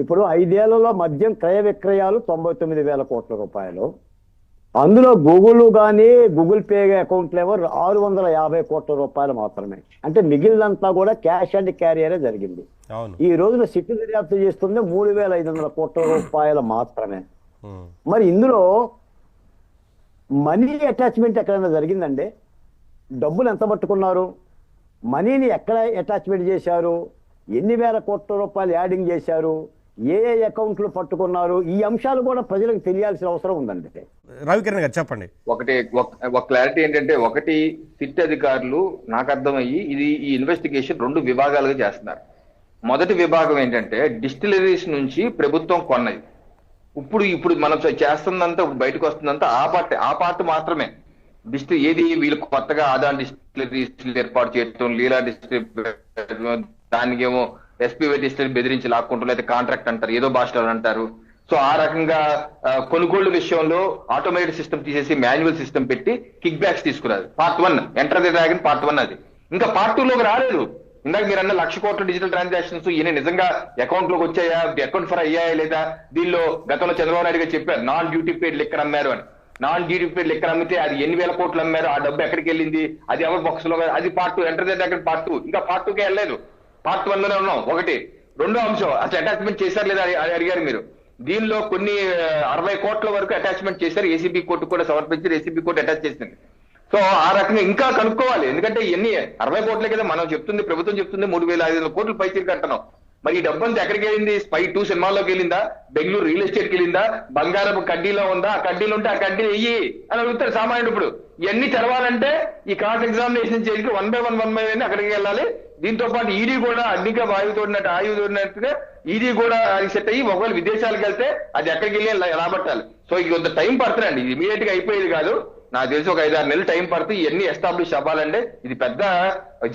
ఇప్పుడు ఐదేళ్ళలో మద్యం క్రయ విక్రయాలు తొంభై తొమ్మిది వేల కోట్ల రూపాయలు. అందులో గూగుల్ కానీ గూగుల్ పే అకౌంట్లు ఏమో ఆరు వందల యాభై కోట్ల రూపాయలు మాత్రమే. అంటే మిగిలినంతా కూడా క్యాష్ అండ్ క్యారియరే జరిగింది. ఈ రోజున సిట్టు దర్యాప్తు చేస్తుంది మూడు వేల ఐదు వందల కోట్ల రూపాయలు మాత్రమే. మరి ఇందులో మనీ అటాచ్మెంట్ ఎక్కడైనా జరిగిందండి? డబ్బులు ఎంత పట్టుకున్నారు? మనీని ఎక్కడ అటాచ్మెంట్ చేశారు? ఎన్ని వేల కోట్ల రూపాయలు యాడింగ్ చేశారు? ఏ ఏ అకౌంట్లు పట్టుకున్నారు? ఈ అంశాలు కూడా ప్రజలకు తెలియాల్సిన అవసరం ఉందండి. రవికిరణ్ గారు చెప్పండి. ఒకటి ఒక- క్లారిటీ ఏంటంటే ఒకటి సిట్ అధికారులు నాకు అర్థమయ్యి ఇది ఈ ఇన్వెస్టిగేషన్ రెండు విభాగాలుగా చేస్తున్నారు. మొదటి విభాగం ఏంటంటే డిస్టిలరీస్ నుంచి ప్రభుత్వం కొన్నది. ఇప్పుడు ఇప్పుడు మనం చేస్తుందంతా ఇప్పుడు బయటకు వస్తుందంతా ఆ పార్ట్ ఆ పార్ట్ మాత్రమే. డిస్టి ఏది వీళ్ళు కొత్తగా ఆదాన్ డిస్టిలరీస్ ఏర్పాటు చేయటం లీలా డిస్టిలరీ దానికేమో ఎస్పీ డిస్టిలరీ బెదిరించి లాక్కుంటారు లేదా కాంట్రాక్ట్ అంటారు ఏదో భాషలో అంటారు. సో ఆ రకంగా ఆ, విషయంలో ఆటోమేటెడ్ సిస్టమ్ తీసేసి మాన్యువల్ సిస్టమ్ పెట్టి kickbacks తీసుకురాదు. Part one enter the dragon part one అది. ఇంకా పార్ట్ టూ లోకి రాలేదు. ఇందాక మీరు అన్న లక్ష కోట్ల డిజిటల్ ట్రాన్సాక్షన్స్ ఈయన నిజంగా అకౌంట్లోకి వచ్చాయా అకౌంట్ ఫర్ అయ్యాయా లేదా? దీనిలో గతంలో చంద్రబాబు నాయుడు గారు చెప్పారు నాన్ డ్యూటీ పేడ్ లెక్కన అమ్మారు అని. నాన్ డ్యూటీ పేడ్ లెక్కర్ అమ్మితే అది ఎన్ని వేల కోట్లు అమ్మారు ఆ డబ్బు ఎక్కడికి వెళ్ళింది అది ఎవరి బాక్స్లో అది part two enter the dragon part two ఇంకా పార్ట్ టూకే వెళ్ళలేదు. పార్ట్ వన్లోనే ఉన్నాం. ఒకటి. రెండో అంశం అసలు అటాచ్మెంట్ చేశారు లేదా అడిగారు మీరు. దీనిలో కొన్ని అరవై కోట్ల వరకు అటాచ్మెంట్ చేశారు. ఏసీబీ కోర్టు కూడా సమర్పించారు. ఏసీబీ కోర్టు అటాచ్ చేసింది. సో ఆ రకంగా ఇంకా కనుక్కోవాలి. ఎందుకంటే ఎన్ని అరవై కోట్లే కదా మనం చెప్తుంది ప్రభుత్వం చెప్తుంది మూడు వేల ఐదు వందల కోట్లు పైసలు కట్టడం. మరి ఈ డబ్బంతా ఎక్కడికి వెళ్ళింది? స్పై టూ సినిమాలోకి వెళ్ళిందా? బెంగళూరు రియల్ ఎస్టేట్కి వెళ్ళిందా? బంగారపు కడ్డీలో ఉందా? ఆ కడ్డీలు ఉంటే ఆ కడ్డీ వెయ్యి అని అడుగుతారు సామాన్యుడు ఇప్పుడు. ఇవన్నీ తెరవాలంటే ఈ క్రాస్ ఎగ్జామినేషన్ చేసి one by one one by one అక్కడికి వెళ్ళాలి. దీంతో పాటు ఈడీ కూడా అగ్నిగా వాయువు తోడినట్టు ఆయువు తోడినట్టుగా ఈడీ కూడా అది సెట్ అయ్యి ఒకవేళ విదేశాలకు వెళ్తే అది ఎక్కడికి వెళ్ళి రాబట్టాలి. సో ఇది కొంత టైం పడుతుందండి. ఇది ఇమీడియట్గా అయిపోయేది కాదు. నాకు తెలిసి ఒక ఐదారు నెలలు టైం పడుతుంది ఇవన్నీ ఎస్టాబ్లిష్ అవ్వాలంటే ఇది పెద్ద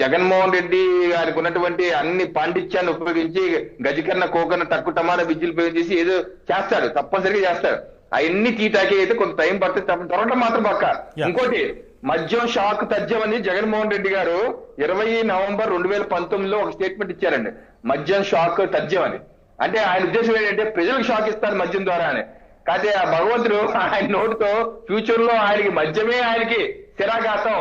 జగన్మోహన్ రెడ్డి గారికి ఉన్నటువంటి అన్ని పాండిత్యాన్ని ఉపయోగించి గజకన్న కోకన్న తక్కువ టమాటా బిజ్జులు ఉపయోగించేసి ఏదో చేస్తాడు తప్పనిసరిగా చేస్తాడు అవన్నీ తీటాకి అయితే కొంత టైం పడుతుంది త్వరగా మాత్రం పక్క. ఇంకోటి మద్యం షాక్ తథ్యం అని జగన్మోహన్ రెడ్డి గారు ఇరవై నవంబర్ రెండు వేల పంతొమ్మిదిలో ఒక స్టేట్మెంట్ ఇచ్చారండి. మద్యం షాక్ తథ్యం అని. అంటే ఆయన ఉద్దేశం ఏంటంటే ప్రజలకు షాక్ ఇస్తారు మద్యం ద్వారా అని. కాకపోతే ఆ భగవంతుడు ఆయన నోటితో ఫ్యూచర్లో ఆయనకి మద్యమే ఆయనకి స్థిరాఘాతం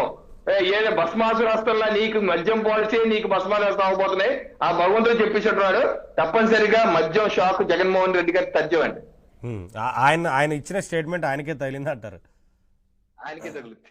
ఏదో భస్మాసు రాష్ట్రంలో నీకు మద్యం పాలసీ నీకు భస్మాలు రాష్ట్రం అవబోతున్నాయి ఆ భగవంతుడు చెప్పేసినాడు తప్పనిసరిగా మద్యం షాక్ జగన్మోహన్ రెడ్డి గారి తథ్యం అండి. ఆయన ఆయన ఇచ్చిన స్టేట్మెంట్ ఆయనకే తగిలింది అంటారు ఆయనకే తగులుతుంది